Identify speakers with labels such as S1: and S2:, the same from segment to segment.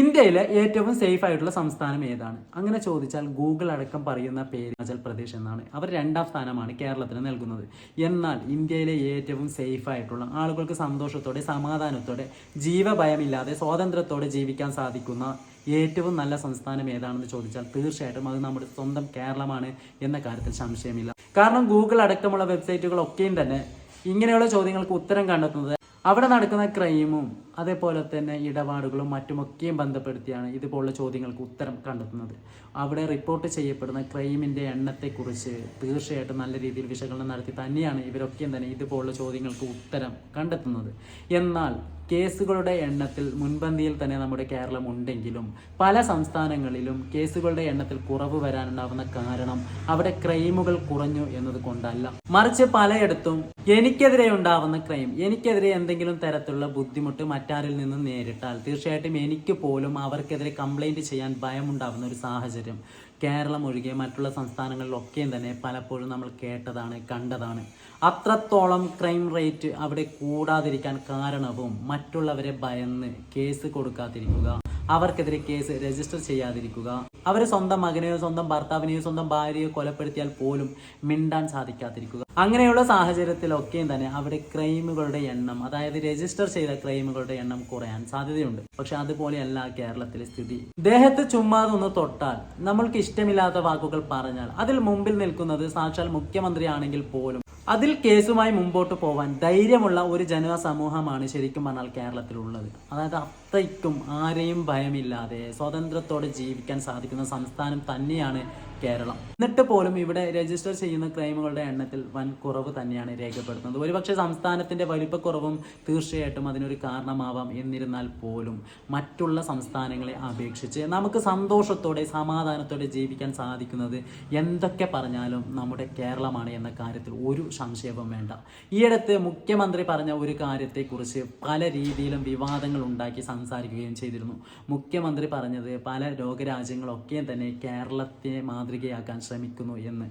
S1: ഇന്ത്യയിലെ ഏറ്റവും സേഫ് ആയിട്ടുള്ള സംസ്ഥാനം ഏതാണ്? അങ്ങനെ ചോദിച്ചാൽ ഗൂഗിൾ അടക്കം പറയുന്ന പേര് ഹിമാചൽ പ്രദേശ് എന്നാണ്. അവർ രണ്ടാം സ്ഥാനമാണ് കേരളത്തിന് നൽകുന്നത്. എന്നാൽ ഇന്ത്യയിലെ ഏറ്റവും സേഫ് ആയിട്ടുള്ള ആളുകൾക്ക് സന്തോഷത്തോടെ സമാധാനത്തോടെ ജീവഭയമില്ലാതെ സ്വാതന്ത്ര്യത്തോടെ ജീവിക്കാൻ സാധിക്കുന്ന ഏറ്റവും നല്ല സംസ്ഥാനം ഏതാണെന്ന് ചോദിച്ചാൽ തീർച്ചയായിട്ടും അത് നമ്മുടെ സ്വന്തം കേരളമാണ് എന്ന കാര്യത്തിൽ സംശയമില്ല. കാരണം ഗൂഗിൾ അടക്കമുള്ള വെബ്സൈറ്റുകളൊക്കെയും തന്നെ ഇങ്ങനെയുള്ള ചോദ്യങ്ങൾക്ക് ഉത്തരം കണ്ടെത്തുന്നത് അവിടെ നടക്കുന്ന ക്രൈമും അതേപോലെ തന്നെ ഇടപാടുകളും മറ്റുമൊക്കെയും ബന്ധപ്പെടുത്തിയാണ് ഇതുപോലുള്ള ചോദ്യങ്ങൾക്ക് ഉത്തരം കണ്ടെത്തുന്നത്. അവിടെ റിപ്പോർട്ട് ചെയ്യപ്പെടുന്ന ക്രൈമിന്റെ എണ്ണത്തെക്കുറിച്ച് തീർച്ചയായിട്ടും നല്ല രീതിയിൽ വിശകലനം നടത്തി തന്നെയാണ് ഇവരൊക്കെയും തന്നെ ഇതുപോലുള്ള ചോദ്യങ്ങൾക്ക് ഉത്തരം കണ്ടെത്തുന്നത്. എന്നാൽ കേസുകളുടെ എണ്ണത്തിൽ മുൻപന്തിയിൽ തന്നെ നമ്മുടെ കേരളം ഉണ്ടെങ്കിലും പല സംസ്ഥാനങ്ങളിലും കേസുകളുടെ എണ്ണത്തിൽ കുറവ് വരാനുണ്ടാവുന്ന കാരണം അവിടെ ക്രൈമുകൾ കുറഞ്ഞു എന്നത് കൊണ്ടല്ല. മറിച്ച് പലയിടത്തും എനിക്കെതിരെ ഉണ്ടാവുന്ന ക്രൈം എനിക്കെതിരെ എന്തെങ്കിലും തരത്തിലുള്ള ബുദ്ധിമുട്ട് മറ്റാരിൽ നിന്നും നേരിട്ടാൽ തീർച്ചയായിട്ടും എനിക്ക് പോലും അവർക്കെതിരെ കംപ്ലൈന്റ് ചെയ്യാൻ ഭയമുണ്ടാവുന്ന ഒരു സാഹചര്യം. കേരളം ഒഴികെ മറ്റുള്ള സംസ്ഥാനങ്ങളിലൊക്കെയും തന്നെ പലപ്പോഴും നമ്മൾ കേട്ടതാണ് കണ്ടതാണ്. അത്രത്തോളം ക്രൈം റേറ്റ് അവിടെ കൂടാതിരിക്കാൻ കാരണവും മറ്റുള്ളവരെ ഭയന്ന് കേസ് കൊടുക്കാതിരിക്കുക. അവർക്കെതിരെ കേസ് രജിസ്റ്റർ ചെയ്യാതിരിക്കുക. അവരെ സ്വന്തം മകനെയോ സ്വന്തം ഭർത്താവിനെയോ സ്വന്തം ഭാര്യയോ കൊലപ്പെടുത്തിയാൽ പോലും മിണ്ടാൻ സാധിക്കാതിരിക്കുക. അങ്ങനെയുള്ള സാഹചര്യത്തിലൊക്കെയും തന്നെ അവിടെ ക്രൈമുകളുടെ എണ്ണം അതായത് രജിസ്റ്റർ ചെയ്ത ക്രൈമുകളുടെ എണ്ണം കുറയാൻ സാധ്യതയുണ്ട്. പക്ഷെ അതുപോലെയല്ല കേരളത്തിലെ സ്ഥിതി. ദേഹത്ത് ചുമ്മാതൊന്ന് തൊട്ടാൽ നമ്മൾക്ക് ഇഷ്ടമില്ലാത്ത വാക്കുകൾ പറഞ്ഞാൽ അതിൽ മുമ്പിൽ നിൽക്കുന്നത് സാക്ഷാൽ മുഖ്യമന്ത്രിയാണെങ്കിൽ പോലും. അതിൽ കേസുമായി മുമ്പോട്ട് പോവാൻ ധൈര്യമുള്ള ഒരു ജനസമൂഹമാണ് ശരിക്കും പറഞ്ഞാൽ കേരളത്തിലുള്ളത്. അതായത് അത്രയ്ക്കും ആരെയും ഭയമില്ലാതെ സ്വാതന്ത്ര്യത്തോടെ ജീവിക്കാൻ സാധിക്കുന്ന സംസ്ഥാനം തന്നെയാണ് കേരളം. എന്നിട്ട് പോലും ഇവിടെ രജിസ്റ്റർ ചെയ്യുന്ന ക്രൈമുകളുടെ എണ്ണത്തിൽ വൻ കുറവ് തന്നെയാണ് രേഖപ്പെടുത്തുന്നത്. ഒരുപക്ഷെ സംസ്ഥാനത്തിന്റെ വലിപ്പക്കുറവും തീർച്ചയായിട്ടും അതിനൊരു കാരണമാവാം എന്നിരുന്നാൽ പോലും മറ്റുള്ള സംസ്ഥാനങ്ങളെ അപേക്ഷിച്ച് നമുക്ക് സന്തോഷത്തോടെ സമാധാനത്തോടെ ജീവിക്കാൻ സാധിക്കുന്നത് എന്തൊക്കെ പറഞ്ഞാലും നമ്മുടെ കേരളമാണ് എന്ന കാര്യത്തിൽ ഒരു സംശയവും വേണ്ട. ഈയിടത്ത് മുഖ്യമന്ത്രി പറഞ്ഞ ഒരു കാര്യത്തെക്കുറിച്ച് പല രീതിയിലും വിവാദങ്ങൾ ഉണ്ടാക്കി സംസാരിക്കുകയും ചെയ്തിരുന്നു. മുഖ്യമന്ത്രി പറഞ്ഞത് പല ലോകരാജ്യങ്ങളൊക്കെയും തന്നെ കേരളത്തെ മാതൃകയാക്കാൻ ശ്രമിക്കുന്നു എന്ന്.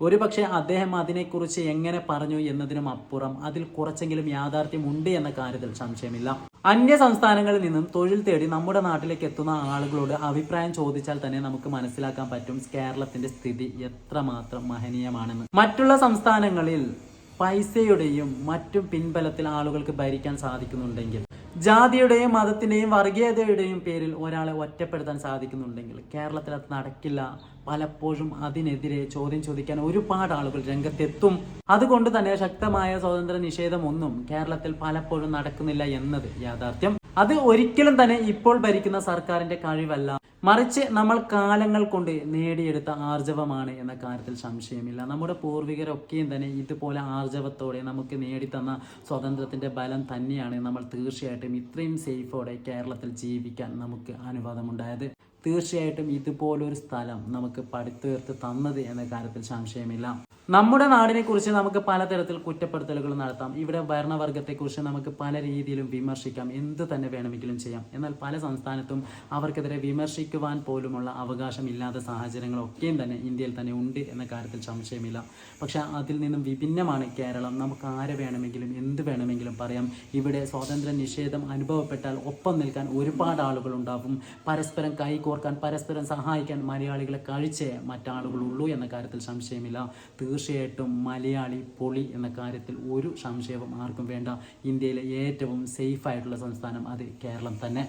S1: ഒരുപക്ഷെ അദ്ദേഹം അതിനെക്കുറിച്ച് എങ്ങനെ പറഞ്ഞു എന്നതിനും അപ്പുറം അതിൽ കുറച്ചെങ്കിലും യാഥാർത്ഥ്യമുണ്ട് എന്ന കാര്യത്തിൽ സംശയമില്ല. അന്യ സംസ്ഥാനങ്ങളിൽ നിന്നും തൊഴിൽ തേടി നമ്മുടെ നാട്ടിലേക്ക് എത്തുന്ന ആളുകളോട് അഭിപ്രായം ചോദിച്ചാൽ തന്നെ നമുക്ക് മനസ്സിലാക്കാൻ പറ്റും കേരളത്തിന്റെ സ്ഥിതി എത്രമാത്രം മഹനീയമാണെന്ന്. മറ്റുള്ള സംസ്ഥാനങ്ങളിൽ പൈസയുടെയും മറ്റും പിൻബലത്തിൽ ആളുകൾക്ക് ഭരിക്കാൻ സാധിക്കുന്നുണ്ടെങ്കിൽ ജാതിയുടെയും മതത്തിന്റെയും വർഗീയതയുടെയും പേരിൽ ഒരാളെ ഒറ്റപ്പെടുത്താൻ സാധിക്കുന്നുണ്ടെങ്കിൽ കേരളത്തിൽ അത് നടക്കില്ല. പലപ്പോഴും അതിനെതിരെ ചോദ്യം ചോദിക്കാൻ ഒരുപാട് ആളുകൾ രംഗത്തെത്തും. അതുകൊണ്ട് തന്നെ ശക്തമായ സ്വാതന്ത്ര്യ നിഷേധമൊന്നും കേരളത്തിൽ പലപ്പോഴും നടക്കുന്നില്ല എന്നത് യാഥാർത്ഥ്യം. അത് ഒരിക്കലും തന്നെ ഇപ്പോൾ ഭരിക്കുന്ന സർക്കാരിന്റെ കഴിവല്ല. മറിച്ച് നമ്മൾ കാലങ്ങൾ കൊണ്ട് നേടിയെടുത്ത ആർജവമാണ് എന്ന കാര്യത്തിൽ സംശയമില്ല. നമ്മുടെ പൂർവികരൊക്കെയും തന്നെ ഇതുപോലെ ആർജവത്തോടെ നമുക്ക് നേടിത്തന്ന സ്വാതന്ത്ര്യത്തിന്റെ ബലം തന്നെയാണ് നമ്മൾ തീർച്ചയായിട്ടും ഇത്രയും സേഫോടെ കേരളത്തിൽ ജീവിക്കാൻ നമുക്ക് അനുവാദമുണ്ടായത്. തീർച്ചയായിട്ടും ഇതുപോലൊരു സ്ഥലം നമുക്ക് പടുത്തുയർത്ത് തന്നത് എന്ന കാര്യത്തിൽ സംശയമില്ല. നമ്മുടെ നാടിനെ കുറിച്ച് നമുക്ക് പലതരത്തിൽ കുറ്റപ്പെടുത്തലുകൾ നടത്താം. ഇവിടെ ഭരണവർഗത്തെക്കുറിച്ച് നമുക്ക് പല രീതിയിലും വിമർശിക്കാം. എന്ത് തന്നെ വേണമെങ്കിലും ചെയ്യാം. എന്നാൽ പല സംസ്ഥാനത്തും അവർക്കെതിരെ വിമർശിക്കുവാൻ പോലുമുള്ള അവകാശം ഇല്ലാത്ത സാഹചര്യങ്ങളൊക്കെയും തന്നെ ഇന്ത്യയിൽ തന്നെ ഉണ്ട് എന്ന കാര്യത്തിൽ സംശയമില്ല. പക്ഷെ അതിൽ നിന്നും വിഭിന്നമാണ് കേരളം. നമുക്ക് ആരെ വേണമെങ്കിലും എന്ത് വേണമെങ്കിലും പറയാം. ഇവിടെ സ്വാതന്ത്ര്യ നിഷേധം അനുഭവപ്പെട്ടാൽ ഒപ്പം നിൽക്കാൻ ഒരുപാട് ആളുകൾ ഉണ്ടാവും. പരസ്പരം കൈകോർക്കാൻ പരസ്പരം സഹായിക്കാൻ മലയാളികളെ കഴിച്ചേ മറ്റാളുകളുള്ളൂ എന്ന കാര്യത്തിൽ സംശയമില്ല. തീർച്ചയായിട്ടും മലയാളി പൊളി എന്ന കാര്യത്തിൽ ഒരു സംശയവും ആർക്കും വേണ്ട. ഇന്ത്യയിലെ ഏറ്റവും സേഫ് ആയിട്ടുള്ള സംസ്ഥാനം അത് കേരളം തന്നെ.